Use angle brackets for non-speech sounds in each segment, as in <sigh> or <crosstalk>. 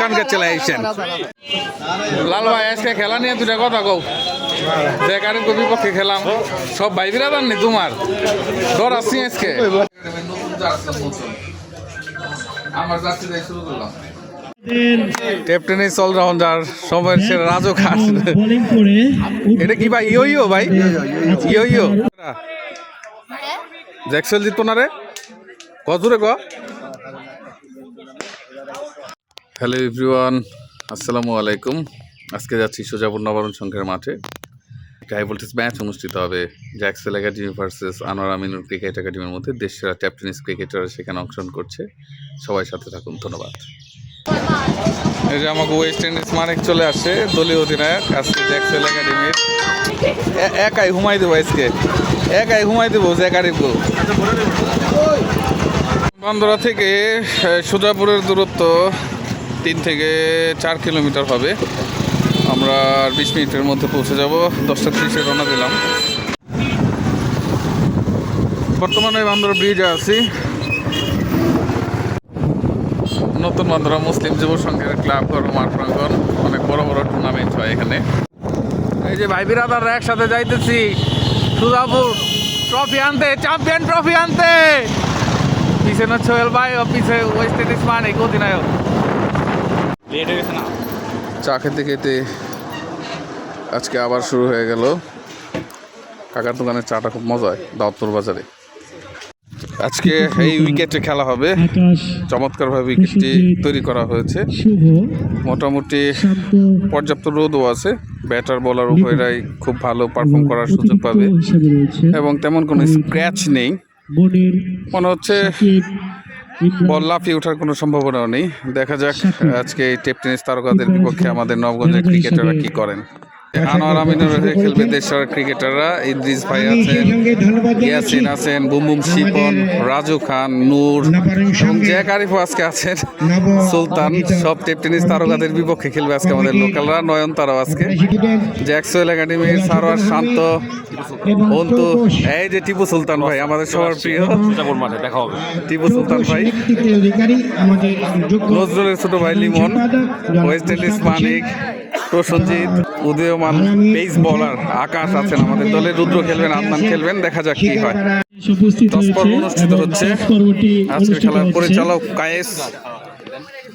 কানকে চলে আইছেন লাল ভাই আজকে খেলা নিয়ে দুটা কথা কও। বেকারের বিপক্ষে খেলাম সব ভাই বিরাদার নি তোমার। ডর আজকে। আমার শুরু করলাম। সময়ের সেরা রাজু খান এটা কি ভাই ইয়ো ইয়ো ভাই? ইয়ো ইয়ো জ্যাকসেল জিততো না রে? কত রে ক? হ্যালো এভরিওয়ান, আসসালামু আলাইকুম। আজকে যাচ্ছি সোজাপুর নবারণ সংঘের মাঠে। একটা হাই ভোল্টেজ ম্যাচ অনুষ্ঠিত হবে Jaxel academy versus Anwar Aminur cricket একাডেমির মধ্যে। দেশের ট্যাপ টেনিস ক্রিকেটাররা সেখানে অংশগ্রহণ করছে। সবাই সাথে থাকুন, ধন্যবাদ। এই যে আমাকে ওয়েস্ট ইন্ডিজ মানিক চলে আসে, দলীয় অধিনায়ক। আজকে জ্যাক্সেল একাডেমির একাই ঘুমাই দেবো আজকে। একাই ঘুমাই দেবো জ্যাকারিব বান্দরা থেকে সুজাপুরের দূরত্ব তিন থেকে চার কিলোমিটার হবে। আমরা বিশ মিনিটের মধ্যে পৌঁছে যাব। দশটা ত্রিশে রওনা দিলাম। বর্তমানে বান্দরা ব্রিজে আছি। নতুন বান্ধরা মুসলিম যুব সংঘের ক্লাব ঘর মাঠ প্রাঙ্গন অনেক বড় বড় টুর্নামেন্ট হয় এখানে। এই যে ভাই বিরাদাররা একসাথে যাইতেছি। সুজাপুর ট্রফি আনতে চ্যাম্পিয়ন ট্রফি আনতে। পিছনে সোহেল ভাই ও ওয়েস্ট ইন্ডিজ মানে অধিনায়ক। চা খেতে খেতে আজকে আবার শুরু হয়ে গেল। কাকার দোকানের চাটা খুব মজা হয় দাউদপুর বাজারে। আজকে এই উইকেটে খেলা হবে। চমৎকারভাবে উইকেটটি তৈরি করা হয়েছে। মোটামুটি পর্যাপ্ত রোদও আছে। ব্যাটার বলার উভয়রাই খুব ভালো পারফর্ম করার সুযোগ পাবে। এবং তেমন কোনো স্ক্র্যাচ নেই। মনে হচ্ছে বল লাফিয়ে ওঠার কোনো সম্ভাবনাও নেই। দেখা যাক <laughs> আজকে এই টেপ টেনিস তারকাদের বিপক্ষে আমাদের নবগঞ্জের ক্রিকেটাররা কি করেন। আনোয়ার আমিনুর হয়ে খেলবে দেশের ক্রিকেটাররা। ইদ্রিস ভাই আছেন ইয়াসিন আছেন বুম বুম শিপন রাজু খান নূর এবং জ্যাক আরিফও আজকে আছেন। সুলতান সব টেপ টেনিস তারকাদের বিপক্ষে খেলবে আজকে আমাদের লোকালরা। নয়ন তারাও আজকে। জ্যাকসোয়েল একাডেমির সারোয়ার শান্ত অন্তু। এই যে টিপু সুলতান ভাই আমাদের সবার প্রিয়। দেখা হবে। টিপু সুলতান ভাই। অধিকারী নজরুলের ছোট ভাই লিমন ওয়েস্ট ইন্ডিজ মানিক প্রসঞ্জিৎ উদীয়মান পেস বলার আকাশ আছেন আমাদের দলে রুদ্র খেলবেন আদনান খেলবেন দেখা যাক কি হয়। উপস্থিত দশ পর্ব হয়েছে অনুষ্ঠিত হচ্ছে। আজকের খেলার পরিচালক কায়েস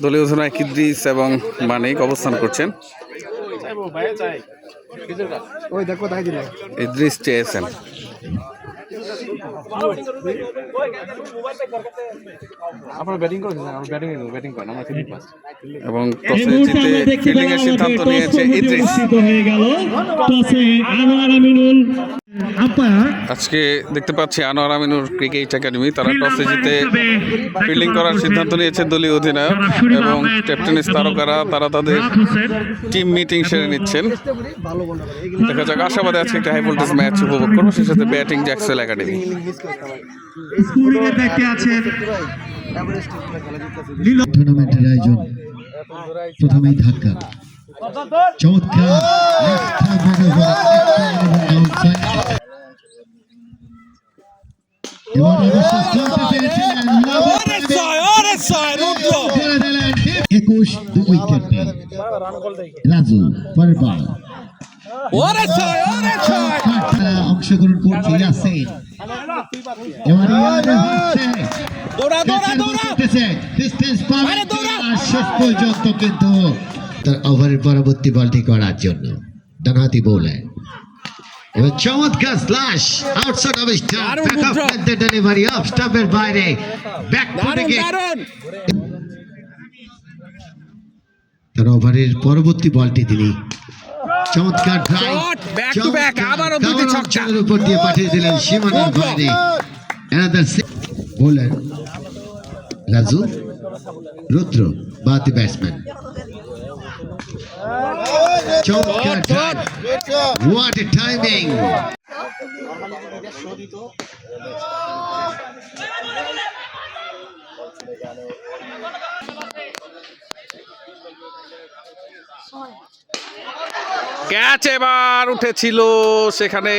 দলীয় অধিনায়ক ইদ্রিস এবং মানিক অবস্থান করছেন। ইদ্রিস চেয়েছেন আপনারা ব্যাটিং করেছেন আমরা ব্যাটিং ব্যাটিং করেন আমরা ফিল্ডিং পাস এবং টসে জিতে ফিল্ডিং এর সিদ্ধান্ত নিয়েছে ইদ্রিস। হয়ে গেল। টসে আনোয়ার আমিনুল আপায়ার আজকে দেখতে পাচ্ছি আনোয়ার আমিনুর ক্রিকেট একাডেমি। তারা টসে জিতে ফিল্ডিং করার সিদ্ধান্ত নিয়েছে দলীয় অধিনায়ক এবং ক্যাপ্টেনিস তারকারা তারা তাদের টিম মিটিং সেরে নিচ্ছেন। দেখা যাক আশাবাদে আজকে একটা হাই ভোল্টেজ ম্যাচ উপভোগ করব। সেই সাথে ব্যাটিং জ্যাক্সেল একাডেমি স্কুলে দেখতে আছেন। টুর্নামেন্টের আয়োজন। প্রথমেই ধাক্কা। চমৎকার। একুশ উইকেট। রাজু পরের বল অংশগ্রহণ করছে ইয়াসিন। ওভারের পরবর্তী বলটি করার জন্য। ডানহাতি বোলার এবার চমৎকার slash outside off stump back of the delivery off স্টাম্পের বাইরে। ব্যাক ফুটে তার ওভারের পরবর্তী বলটি তিনি। চমৎকার ড্রাইভ back to back, আবারও দুটি ছক্কা। উপর দিয়ে পাঠিয়ে দিলেন সীমানার বাইরে। বোলার রাজু রুদ্র বাতি ব্যাটসম্যান চমৎকার হোয়াট এ টাইমিং ক্যাচ এবার উঠেছিল সেখানে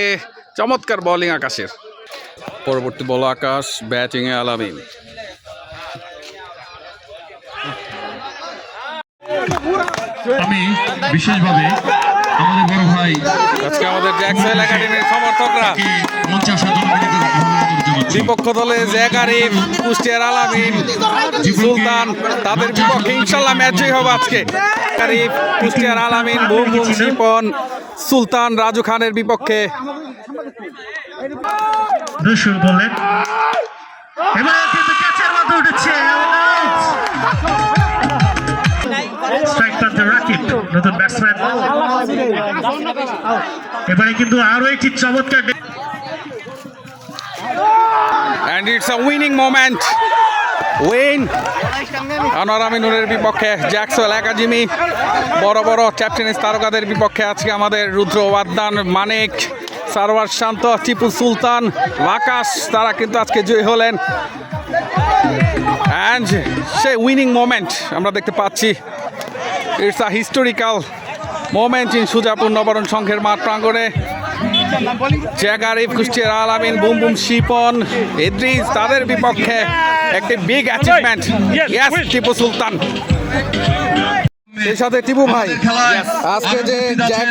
চমৎকার বোলিং আকাশের। পরবর্তী বল আকাশ ব্যাটিংয়ে আলামিন। আমি বিশেষভাবে আমাদের বড় ভাই আজকে আমাদের জ্যাকসেল একাডেমির সমর্থকরা। মঞ্চে আসার জন্য বিপক্ষ দলে জ্যাকারিফ কুষ্টিয়ার আলামিন সুলতান তাদের বিপক্ষে ইনশাল্লাহ ম্যাচই হবে আজকে। জ্যাকারিফ কুষ্টিয়ার আলামিন বুম বুম শিপন সুলতান রাজু খানের বিপক্ষে। শুরু করলেন এবারে কিন্তু আরও একটি চমৎকার and it's a winning moment win Anwar আমিনুরের বিপক্ষে জ্যাকসওয়েল একাডেমি বড় বড় ক্যাপ্টেনিস তারকাদের বিপক্ষে আজকে আমাদের রুদ্র ওয়াদ্দান মানিক সারওয়ার শান্ত, টিপু সুলতান, আকাশ, তারা কিন্তু আজকে জয়ী হলেন। অ্যান্ড সেই উইনিং মোমেন্ট আমরা দেখতে পাচ্ছি। It's a historical moment in Sujapur নবরণ সংঘের মাঠ প্রাঙ্গণে। জ্যাগারিফ কুষ্টিয়ার আলামিন বুম বুম শিপন ইদ্রিস তাদের বিপক্ষে একটি বিগ অ্যাচিভমেন্ট ইয়াস টিপু সুলতান। সেই সাথে টিপু ভাই আজকে যে জ্যাক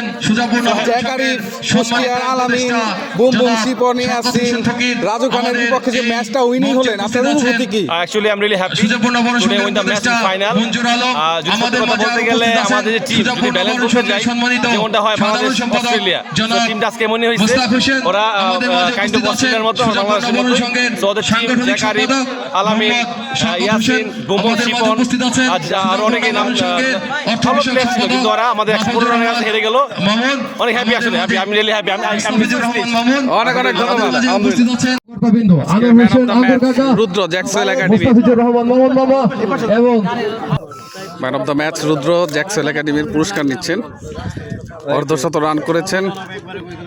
জ্যাকারিফ কুষ্টিয়ার আলামিন বুম বুম শিপন ইয়াসিন রাজু খানের বিপক্ষে যে ম্যাচটা উইনিং হলেন আপনার অনুভূতি কি match in final. মঞ্জুর আলম আহ, যদি সত্যি আমাদের কথা বলতে গেলে আমাদের যে সুজাপুর যদি করতে যাই, যেমনটা হয় বাংলাদেশ, অস্ট্রেলিয়া। জনাব আজকে এমনই হয়েছে, ওরা, উপস্থিত আছেন অস্ট্রেলিয়ার মতো, বাংলাদেশের। সংঘের ওদের team, সাংগঠনিক জ্যাক আলামিন, ইয়াসিন, শিপন, উপস্থিত আরও অনেকে নাম কিন্তু ওরা আমাদের একশো পনেরো রানের কাছে হেরে গেল অনেক হ্যাপি আসলে হ্যাপি আমি রিয়েলি হ্যাপি আমি অনেক অনেক ধন্যবাদ রুদ্র জ্যাকসেল একাডেমি মুস্তাফিজুর রহমান মামা এবং man of the match Rudra Jackswell একাডেমির পুরস্কার নিচ্ছেন। অর্ধশত রান করেছেন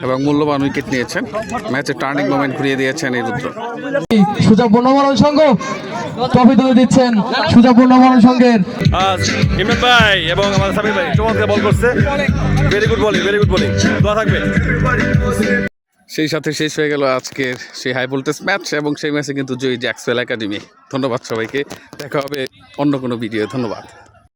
এবং মূল্যবান উইকেট নিয়েছেন। ম্যাচে টার্নিং মোমেন্ট ঘুরিয়ে দিয়েছেন এই রুদ্র। সুজা বর্ণমারণ সংঘ ট্রফি তুলে দিচ্ছেন সুজা বর্ণমারণ সংঘের। ইমরান ভাই এবং আমাদের সাবির ভাই চমৎকার বল করছে। Very good bowling very good bowling দোয়া থাকবে। সেই সাথে শেষ হয়ে গেল আজকের সেই হাই ভোল্টেজ ম্যাচ এবং সেই ম্যাচে কিন্তু জয়ী জ্যাক্সওয়েল একাডেমি। ধন্যবাদ সবাইকে। দেখা হবে অন্য কোনো ভিডিও ধন্যবাদ।